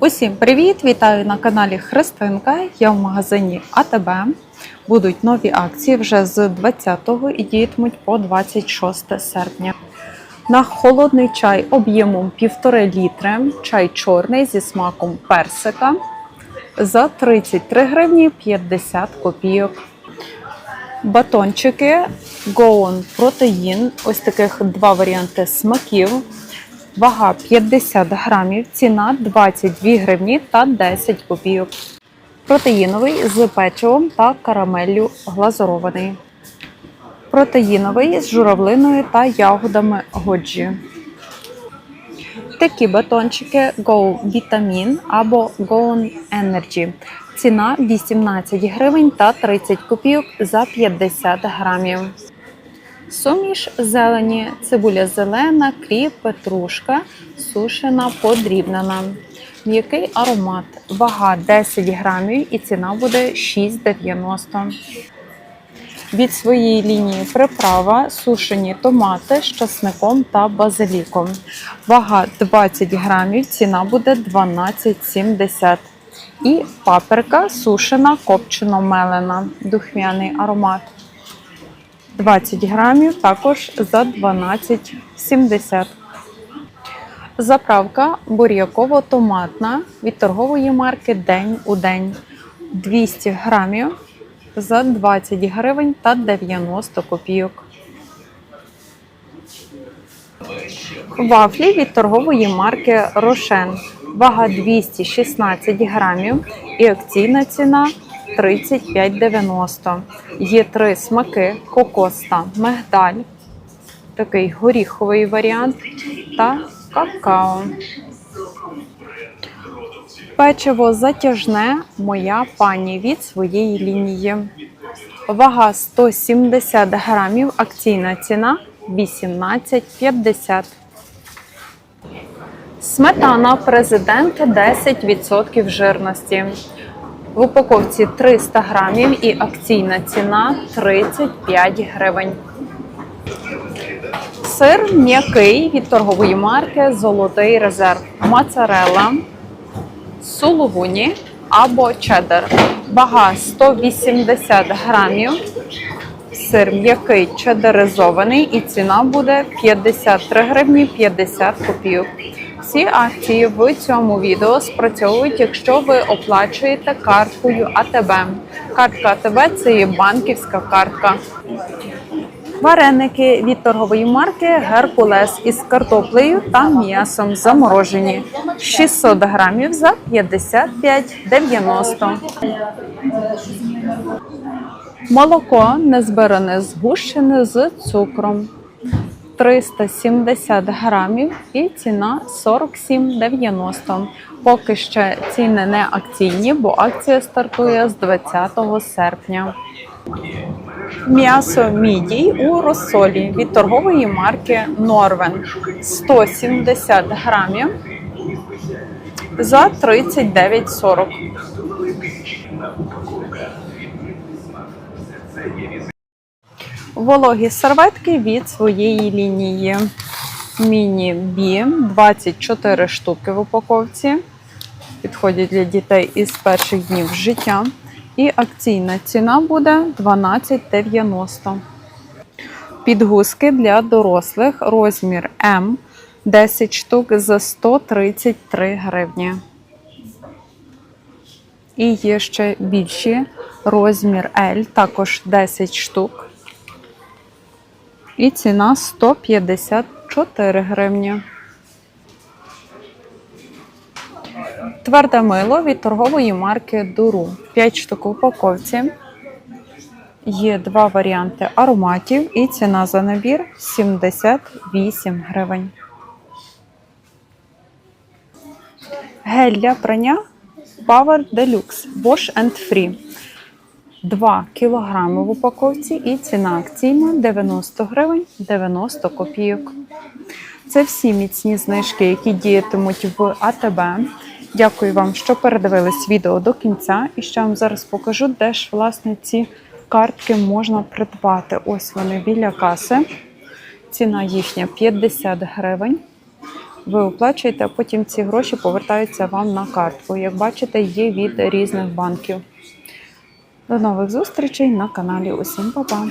Усім привіт! Вітаю на каналі Христинка. Я в магазині АТБ. Будуть нові акції вже з 20 і діятимуть по 26 серпня. На холодний чай об'ємом 1,5 літри, чай чорний зі смаком персика за 33 гривні 50 копійок. Батончики Goon Protein, ось таких два варіанти смаків. Вага 50 грамів, ціна 22 гривні та 10 копійок. Протеїновий з печивом та карамеллю глазурований. Протеїновий з журавлиною та ягодами годжі. Такі батончики Go Vitamin або Go Energy. Ціна 18 гривень та 30 копійок за 50 грамів. Суміш зелені, цибуля зелена, кріп, петрушка, сушена, подрібнена. М'який аромат. Вага 10 грамів і ціна буде 6,90. Від своєї лінії приправа сушені томати з часником та базиліком. Вага 20 грамів, ціна буде 12,70. І паперка сушена, копчено мелена, духмяний аромат. 20 грамів також за 12,70. Заправка буряково-томатна від торгової марки День у день 200 грамів за 20 гривень та 90 копійок. Вафлі від торгової марки Рошен. Вага 216 грамів і акційна ціна 35,90. Є три смаки: кокос та мигдаль, такий горіховий варіант та какао. Печиво затяжне моя пані від своєї лінії. Вага 170 грамів, акційна ціна 18,50. Сметана президент 10% жирності. В упаковці 300 грамів і акційна ціна 35 гривень. Сир м'який від торгової марки Золотий резерв. Моцарелла, сулугуні або чеддер. Вага 180 грамів. Сир м'який чеддеризований і ціна буде 53 гривні 50 копійок. Всі акції в цьому відео спрацьовують, якщо ви оплачуєте карткою АТБ. Картка АТБ це є банківська картка. Вареники від торгової марки Геркулес із картоплею та м'ясом заморожені. 600 грамів за 55,90. Молоко незбиране згущене з цукром. 370 грамів і ціна 47,90. Поки ще ціни не акційні, бо акція стартує з 20 серпня. М'ясо мідій у розсолі від торгової марки Норвен 170 грамів за 39,40. Вологі серветки від своєї лінії. Міні Бі 24 штуки в упаковці. Підходять для дітей із перших днів життя. І акційна ціна буде 12,90. Підгузки для дорослих розмір М 10 штук за 133 гривні. І є ще більші розмір L, також 10 штук. І ціна 154 гривні. Тверде мило від торгової марки Дуру. 5 штук в упаковці. Є два варіанти ароматів і ціна за набір 78 гривень. Гель для прання Power Deluxe Wash and Free. 2 кг в упаковці і ціна акційна 90 гривень 90 копійок. Це всі міцні знижки, які діятимуть в АТБ. Дякую вам, що передивились відео до кінця. І ще вам зараз покажу, де ж власне ці картки можна придбати. Ось вони біля каси. Ціна їхня 50 гривень. Ви оплачуєте, а потім ці гроші повертаються вам на картку. Як бачите, є від різних банків. До нових зустрічей на каналі. Усім па-па!